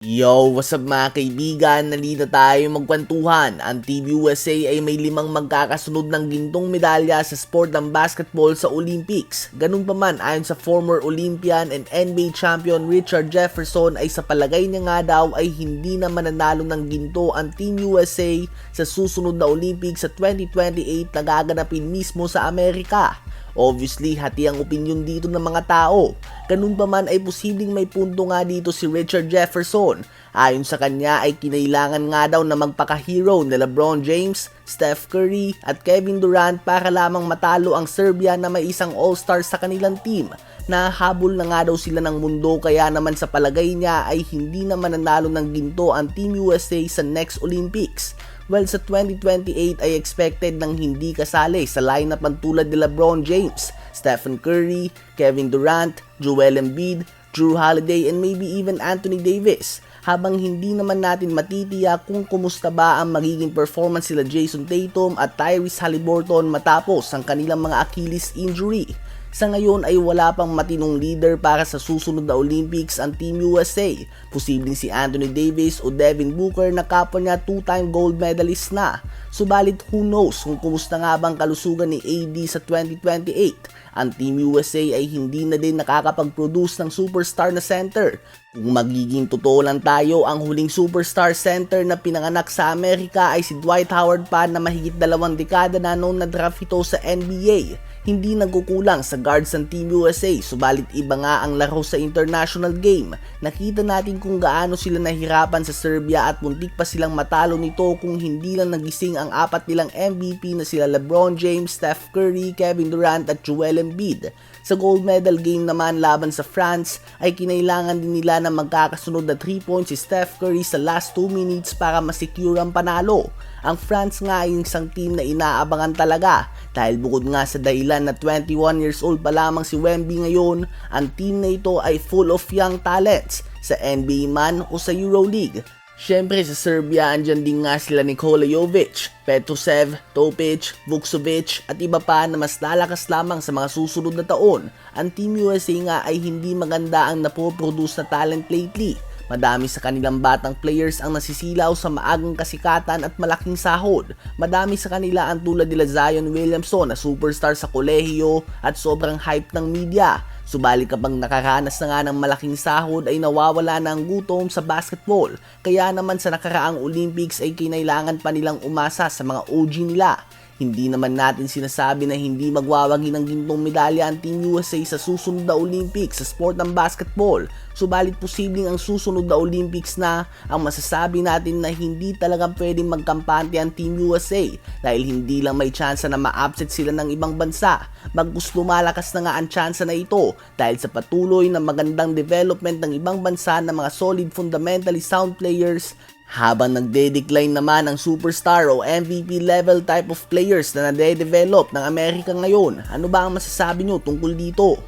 Yo, what's up mga kaibigan? Nalita tayo magkwentuhan. Ang Team USA ay may limang magkakasunod ng gintong medalya sa sport ng basketball sa Olympics. Ganun pa man, ayon sa former Olympian and NBA champion Richard Jefferson ay sa palagay niya nga daw ay hindi na mananalo ng ginto ang Team USA sa susunod na Olympics sa 2028 na gaganapin mismo sa Amerika. Obviously, hati ang opinion dito ng mga tao. Ganun pa man ay posibleng may punto nga dito si Richard Jefferson. Ayon sa kanya ay kinailangan nga daw na magpaka-hero ni LeBron James, Steph Curry at Kevin Durant para lamang matalo ang Serbia na may isang all-star sa kanilang team. Nahabol na nga daw sila ng mundo kaya naman sa palagay niya ay hindi na mananalo ng ginto ang Team USA sa next Olympics. Well, sa 2028 ay expected nang hindi kasali sa lineup ang tulad ni LeBron James, Stephen Curry, Kevin Durant, Joel Embiid, Drew Holiday and maybe even Anthony Davis habang hindi naman natin matitiyak kung kumusta ba ang magiging performance sila Jason Tatum at Tyrese Halliburton matapos ang kanilang mga Achilles injury. Sa ngayon ay wala pang matinong leader para sa susunod na Olympics ang Team USA. Posibleng si Anthony Davis o Devin Booker na kapwa niya two-time gold medalist na. Subalit who knows kung kumusta nga bang kalusugan ni AD sa 2028. Ang Team USA ay hindi na din nakakapag-produce ng superstar na center. Kung magiging totoo lang tayo, ang huling superstar center na pinanganak sa Amerika ay si Dwight Howard pa na mahigit dalawang dekada na noon na draft ito sa NBA hindi nagkukulang sa guards ng Team USA subalit iba nga ang laro sa international game. Nakita natin kung gaano sila nahirapan sa Serbia at muntik pa silang matalo nito kung hindi lang nagising ang apat nilang MVP na sila LeBron James, Steph Curry, Kevin Durant at Joel Embiid. Sa gold medal game naman laban sa France ay kinailangan din nila na magkakasunod na 3 points si Steph Curry sa last 2 minutes para masecure ang panalo. Ang France nga ay isang team na inaabangan talaga dahil bukod nga sa dahilan na 21 years old pa lamang si Wemby ngayon, ang team na ito ay full of young talents sa NBA man o sa EuroLeague. Siyempre sa Serbia andyan din nga sila Nikola Jovic, Petrusev, Topic, Vuksovic at iba pa na mas lalakas lamang sa mga susunod na taon. Ang Team USA nga ay hindi maganda ang napoproduce na talent lately Madami sa kanilang batang players ang nasisilaw sa maagang kasikatan at malaking sahod. Madami sa kanila ang tulad nila Zion Williamson na superstar sa kolehiyo at sobrang hype ng media. Subalit kapag nakaranas na nga ng malaking sahod ay nawawala na ang gutom sa basketball. Kaya naman sa nakaraang Olympics ay kinailangan pa nilang umasa sa mga OG nila. Hindi naman natin sinasabi na hindi magwawagi ng gintong medalya ang Team USA sa susunod na Olympics sa sport ng basketball. Subalit posibleng ang susunod na Olympics na ang masasabi natin na hindi talaga pwedeng magkampante ang Team USA dahil hindi lang may tsansa na ma-upset sila ng ibang bansa. Bagkus lumalakas na nga ang tsansa na ito dahil sa patuloy na magandang development ng ibang bansa ng mga solid fundamentally sound players habang nagde-decline naman ang superstar o MVP level type of players na nade-develop ng Amerika ngayon, ano ba ang masasabi nyo tungkol dito?